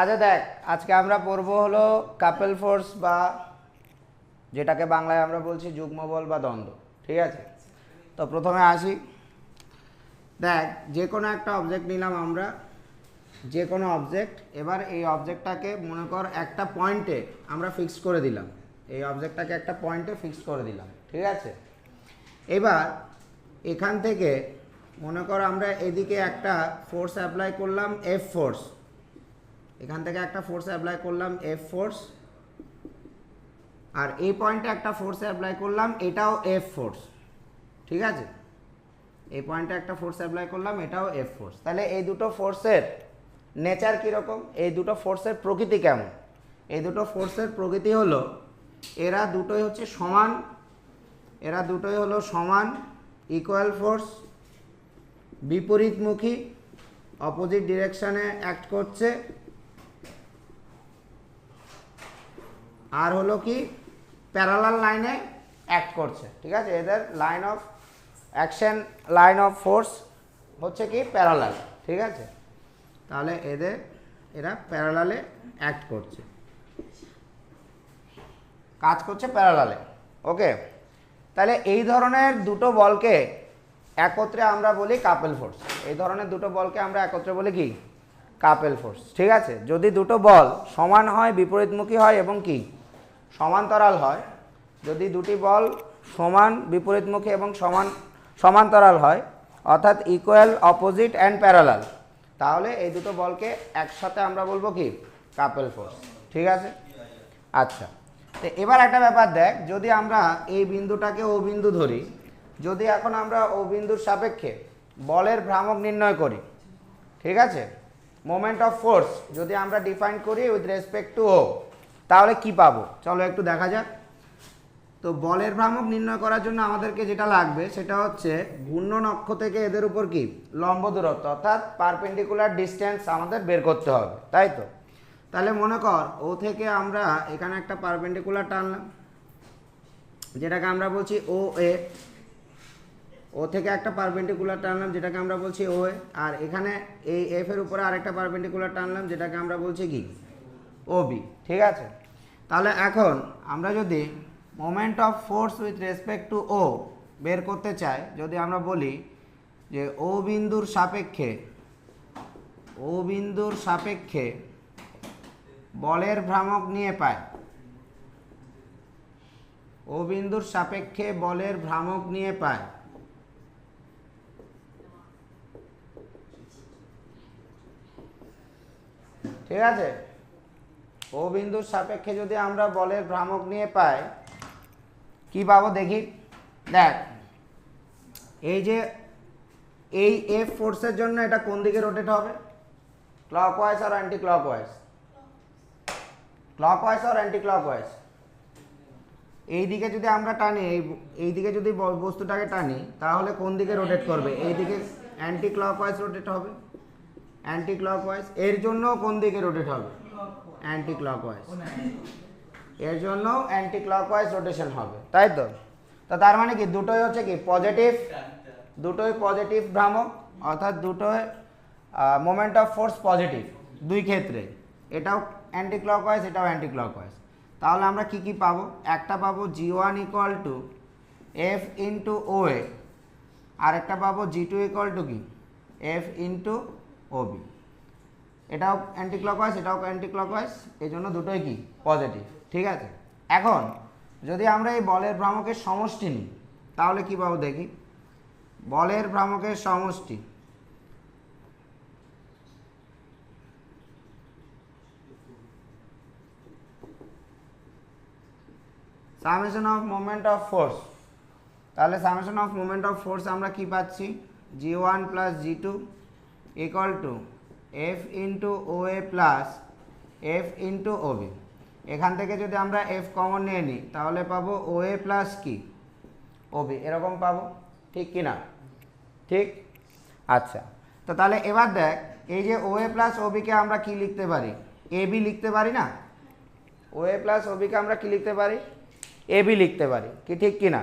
আচ্ছা দেখ, আজকে আমরা পড়ব হলো কাপেল ফোর্স বা যেটাকে বাংলায় আমরা বলছি যুগ্ম বল বা দ্বন্দ্ব, ঠিক আছে? তো প্রথমে আসি। দেখ, যে কোনো একটা অবজেক্ট নিলাম আমরা, যে কোনো অবজেক্ট এবার এই অবজেক্টটাকে মনে কর একটা পয়েন্টে আমরা ফিক্স করে দিলাম। এই অবজেক্টটাকে একটা পয়েন্টে ফিক্স করে দিলাম, ঠিক আছে? এবার এখান থেকে মনে কর আমরা এদিকে একটা ফোর্স অ্যাপ্লাই করলাম এফ ফোর্স এখান থেকে একটা ফোর্স অ্যাপ্লাই করলাম এফ ফোর্স আর এই পয়েন্টে একটা ফোর্স অ্যাপ্লাই করলাম, এটাও এফ ফোর্স ঠিক আছে? এই পয়েন্টে একটা ফোর্স অ্যাপ্লাই করলাম, এটাও এফ ফোর্স তাহলে এই দুটো ফোর্সের নেচার কীরকম এই দুটো ফোর্সের প্রকৃতি কেমন? এই দুটো ফোর্সের প্রকৃতি হলো, এরা দুটোই হচ্ছে সমান, এরা দুটোই হলো সমান ইকুয়াল ফোর্স বিপরীতমুখী অপোজিট ডিরেকশানে অ্যাক্ট করছে। আর হলো কি প্যারালাল লাইনে অ্যাক্ট করছে। ঠিক আছে? এদের line of action line of force হচ্ছে কি প্যারালাল ঠিক আছে? তাহলে এদের, এরা প্যারালালে অ্যাক্ট করছে। কাজ করছে প্যারালালে ওকে তাহলে এই ধরনের দুটো বলকে একত্রে আমরা বলি কাপেল ফোর্স এই ধরনের দুটো বলকে আমরা একত্রে বলি কি? কাপেল ফোর্স ঠিক আছে? যদি দুটো বল সমান হয়, বিপরীতমুখী হয় এবং কি? সমান্তরাল হয়। যদি দুটি বল সমান, বিপরীতমুখী এবং সমান, সমান্তরাল হয়, অর্থাৎ ইকুয়াল অপোজিট অ্যান্ড প্যারালাল তাহলে এই দুটো বলকে একসাথে আমরা বলব কি? কাপেল ফোর্স ঠিক আছে? আচ্ছা। তো এবার একটা ব্যাপার দেখ, যদি আমরা এই বিন্দুটাকে ও বিন্দু ধরি যদি এখন আমরা ও বিন্দুর সাপেক্ষে বলের ভ্রামক নির্ণয় করি, ঠিক আছে? মোমেন্ট অফ ফোর্স যদি আমরা ডিফাইন করি উইথ রেসপেক্ট টু ও তাহলে কি পাবো? চলো একটু দেখা যাক। তো বলের ভ্রামক নির্ণয় করার জন্য আমাদেরকে যেটা লাগবে, সেটা হচ্ছে ঘূর্ণন অক্ষ থেকে এদের উপর কি? লম্ব দূরত্ব, অর্থাৎ পারপেন্ডিকুলার ডিস্টেন্স আমাদের বের করতে হবে, তাই তো? তাহলে মনে কর, ও থেকে আমরা এখানে একটা পারপেন্ডিকুলার টানলাম, যেটাকে আমরা বলছি ও এ ও থেকে একটা পারপেন্ডিকুলার টানলাম যেটাকে আমরা বলছি ও আর এখানে এই এফ এর উপরে আরেকটা পারপেন্ডিকুলার টানলাম যেটাকে আমরা বলছি কি? ও বি ঠিক আছে? তাহলে এখন আমরা যদি moment of force with respect to O বের করতে চাই, যদি আমরা বলি যে ও বিন্দুর সাপেক্ষে ও বিন্দুর সাপেক্ষে বলের ভ্রামক নিয়ে পায় ও বিন্দুর সাপেক্ষে বলের ভ্রামক নিয়ে পায় ঠিক আছে? ও বিন্দুর সাপেক্ষে যদি আমরা বলের ভ্রামক নিয়ে পাই, কি পাবো দেখি? দেখ, এই যে এই এফ ফোর্সের জন্য এটা কোন দিকে রোটেট হবে? ক্লকওয়াইজ আর অ্যান্টি ক্লকওয়াইজ ক্লকওয়াইজ আর অ্যান্টি ক্লকওয়াইজ এই দিকে যদি আমরা টানি, এই এই দিকে যদি বস্তুটাকে টানি, তাহলে কোন দিকে রোটেট করবে? এই দিকে অ্যান্টি ক্লকওয়াইজ রোটেট হবে। অ্যান্টি ক্লকওয়াইজ এর জন্য কোন দিকে রোটেট হবে? অ্যান্টি ক্লকওয়াইজ এর জন্য অ্যান্টি ক্লকওয়াইজ রোটেশন হবে, তাই তো? তো তার মানে কি, দুটোই হচ্ছে কি পজিটিভ দুটোই পজিটিভ ভ্রামক, অর্থাৎ দুটোই মোমেন্ট অফ ফোর্স পজিটিভ দুই ক্ষেত্রে। এটাও অ্যান্টি ক্লকওয়াইজ এটাও অ্যান্টি ক্লকওয়াইজ তাহলে আমরা কি কি পাবো? একটা পাবো G one equal to F into O A আর একটা পাবো জি টু ইকুয়াল টু কি? এফ ইন্টু ও বি এটাও অ্যান্টি ক্লকওয়াইজ এটাও অ্যান্টি ক্লকওয়াইজ এই জন্য দুটোই কি? পজিটিভ ঠিক আছে? এখন, যদি আমরা এই বলের ভ্রামকের সমষ্টি নিই, তাহলে কি পাবো দেখি? বলের ভ্রামকের সমষ্টি। Summation of moment of force তাহলে summation of moment of force আমরা কি পাচ্ছি? G one plus G two equal to F into O A plus F into O B এখান থেকে যদি আমরা এফ কমন নিয়ে নিই, তাহলে পাবো ও এ প্লাস কি? ও বি এরকম পাবো। ঠিক কি না? ঠিক? আচ্ছা। তো তাহলে এবার দেখ, এই যে ও এ প্লাস ও বিকে আমরা কি লিখতে পারি? এ বি লিখতে পারি না? ও এ প্লাস ও বিকে আমরা কি লিখতে পারি? এ বি লিখতে পারি। কি ঠিক কি না?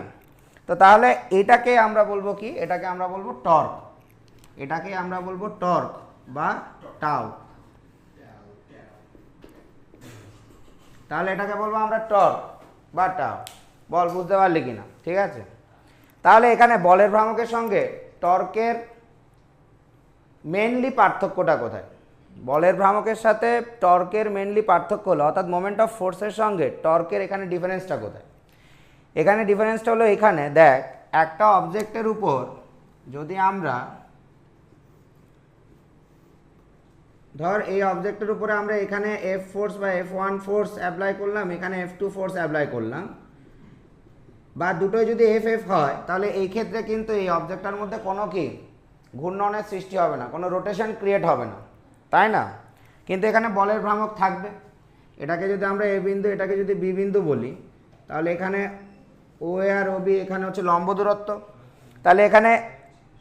তো তাহলে এটাকে আমরা বলব কি? এটাকে আমরা বলব টর্ক। এটাকে আমরা বলব টর্ক বা টাও। তাহলে এটাকে বলব আমরা টর্ক বা টাও। বল বুঝতে পারলি কিনা? ঠিক আছে? তাহলে এখানে বলের ভ্রামকের সঙ্গে টর্কের মেনলি পার্থক্যটা কোথায়? বলের ভ্রামকের সাথে টর্কের মেনলি পার্থক্য হলো, অর্থাৎ মোমেন্ট অফ ফোর্সের সঙ্গে টর্কের এখানে ডিফারেন্সটা কোথায়? এখানে ডিফারেন্সটা হলো এখানে, দেখ, একটা অবজেক্টের উপর যদি আমরা ধর এই অবজেক্টের উপরে আমরা এখানে এফ ফোর্স বা এফ ওয়ান ফোর্স অ্যাপ্লাই করলাম, এখানে এফ টু ফোর্স অ্যাপ্লাই করলাম। বা দুটোই যদি এফ এফ হয়, তাহলে এই ক্ষেত্রে কিন্তু এই অবজেক্টটার মধ্যে কোনো কি? ঘূর্ণনের সৃষ্টি হবে না, কোনো রোটেশন ক্রিয়েট হবে না। তাই না? কিন্তু এখানে বলের ভ্রামক থাকবে। এটাকে যদি আমরা এ বিন্দু, এটাকে যদি বি বিন্দু বলি, তাহলে এখানে ও এ আর ও বি এখানে হচ্ছে লম্ব দূরত্ব। তাহলে এখানে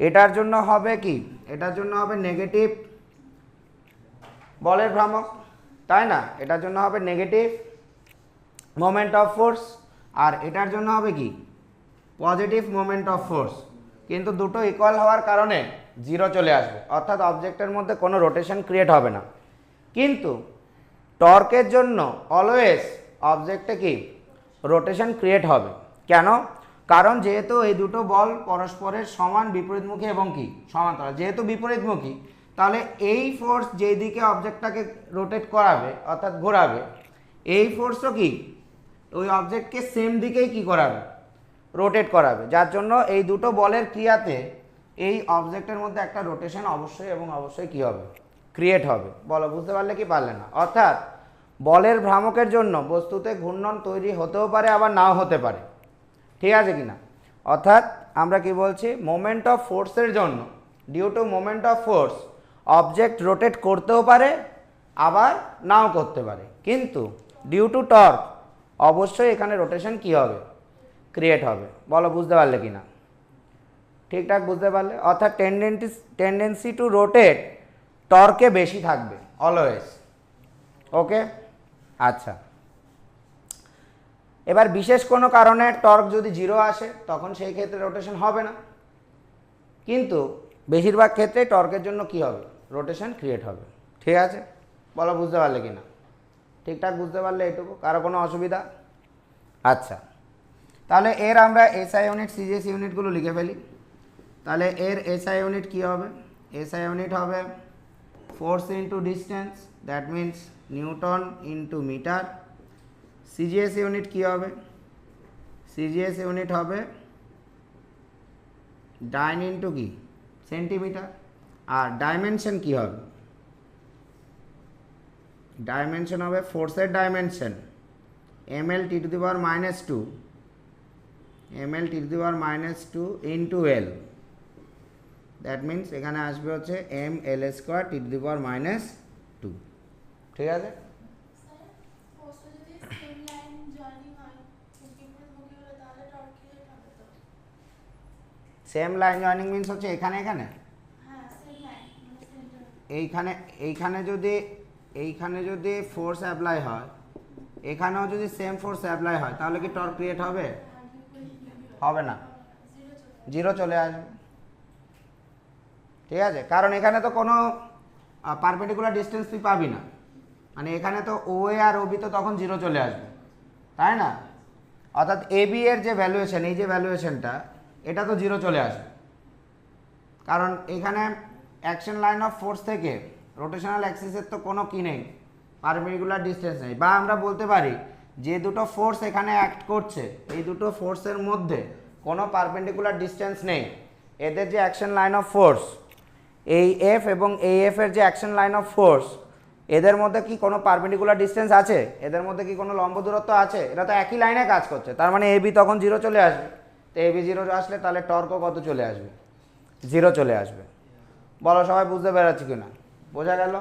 এটার জন্য হবে কি? এটার জন্য হবে নেগেটিভ বলের ভ্রামক, তাই না? এটার জন্য হবে নেগেটিভ মোমেন্ট অফ ফোর্স আর এটার জন্য হবে কি? পজিটিভ মোমেন্ট অফ ফোর্স কিন্তু দুটো ইকুয়াল হওয়ার কারণে জিরো চলে আসবে, অর্থাৎ অবজেক্টের মধ্যে কোনো রোটেশন ক্রিয়েট হবে না। কিন্তু টর্কের জন্য অলওয়েজ অবজেক্টে কি? রোটেশন ক্রিয়েট হবে। কেন? কারণ যেহেতু এই দুটো বল পরস্পরের সমান বিপরীতমুখী এবং কি? সমান্তরাল। যেহেতু বিপরীতমুখী তাহলে এই ফোর্স যেই দিকে অবজেক্টটাকে রোটেট করাবে, অর্থাৎ ঘোরাবে, এই ফোর্সও কি? ওই অবজেক্টকে সেম দিকেই কি করাবে? রোটেট করাবে। যার জন্য এই দুটো বলের ক্রিয়াতে এই অবজেক্টের মধ্যে একটা রোটেশন অবশ্যই এবং অবশ্যই কি হবে? ক্রিয়েট হবে। বলো, বুঝতে পারলে কি পারলে না? অর্থাৎ বলের ভ্রামকের জন্য বস্তুতে ঘূর্ণন তৈরি হতেও পারে, আবার নাও হতে পারে। ঠিক আছে কি না অর্থাৎ আমরা কি বলছি? মোমেন্ট অফ ফোর্সের জন্য due to moment of force object rotate করতেও পারে, আবার নাও করতে পারে। কিন্তু ডিউ টু টর্ক অবশ্যই এখানে রোটেশন কি হবে? ক্রিয়েট হবে। বলো, বুঝতে পারলে কি না? ঠিকঠাক বুঝতে পারলে? অর্থাৎ টেন্ডেন্সি টেন্ডেন্সি টু রোটেট টর্কে বেশি থাকবে অলওয়েজ ওকে আচ্ছা। এবার বিশেষ কোনো কারণে টর্ক যদি জিরো আসে, তখন সেই ক্ষেত্রে রোটেশন হবে না। কিন্তু বেশিরভাগ ক্ষেত্রে টর্কের জন্য কি হবে? রোটেশন ক্রিয়েট হবে। ঠিক আছে? বলো, বুঝতে পারলে কি না ঠিকঠাক বুঝতে পারলে এটুকু কারও কোনো অসুবিধা? আচ্ছা। তাহলে এর আমরা এসআই ইউনিট সিজিএস ইউনিটগুলো লিখে ফেলি। তাহলে এর এসআই ইউনিট কী হবে? এসআই ইউনিট হবে force into distance that means newton into metre CGS unit কী হবে? সিজিএস ইউনিট হবে ডাইন ইন্টু কি? সেন্টিমিটার আর ডাইমেনশন কি হবে? ডাইমেনশন হবে ফোর্সের dimension M L T to the power minus two M L T to the power minus two into L that means এখানে আসবে হচ্ছে M L square T to the power minus two ঠিক আছে? Same line joining means হচ্ছে এখানে এখানে হ্যাঁ same line মানে সেন্টার এইখানে এইখানে যদি এইখানে যদি ফোর্স অ্যাপ্লাই হয়, এখানেও যদি সেম ফোর্স অ্যাপ্লাই হয়, তাহলে কি টর্ক ক্রিয়েট হবে? হবে না। জিরো চলে আসবে। ঠিক আছে? কারণ এখানে তো কোনো পারপেন্ডিকুলার ডিস্টেন্স তুই পাবি না। মানে এখানে তো ও এ আর ওবি তো তখন জিরো চলে আসবে। তাই না? অর্থাৎ এ বি এর যে ভ্যালুয়েশন এই যে ভ্যালুয়েশনটা এটা তো জিরো চলে আসবে। কারণ এখানে অ্যাকশন লাইন অফ ফোর্স থেকে রোটেশনাল অ্যাক্সিসের তো কোনো কি নেই, পারপেন্ডিকুলার ডিস্টেন্স নেই। বা আমরা বলতে পারি, যে দুটো ফোর্স এখানে অ্যাক্ট করছে, এই দুটো ফোর্সের মধ্যে কোনো পারপেন্ডিকুলার ডিস্টেন্স নেই। এদের যে অ্যাকশন লাইন অফ ফোর্স, এই এফ এবং এই এফ এর যে অ্যাকশন লাইন অফ ফোর্স, এদের মধ্যে কি কোনো পারপেন্ডিকুলার ডিস্টেন্স আছে? এদের মধ্যে কি কোনো লম্ব দূরত্ব আছে? এরা তো একই লাইনে কাজ করছে। তার মানে এবি তখন জিরো চলে আসবে। তো এবি জিরো আসলে তাহলে টর্কও কত চলে আসবে? জিরো চলে আসবে। বলো সবাই বুঝতে পেরেছি কিনা। বোঝা গেল?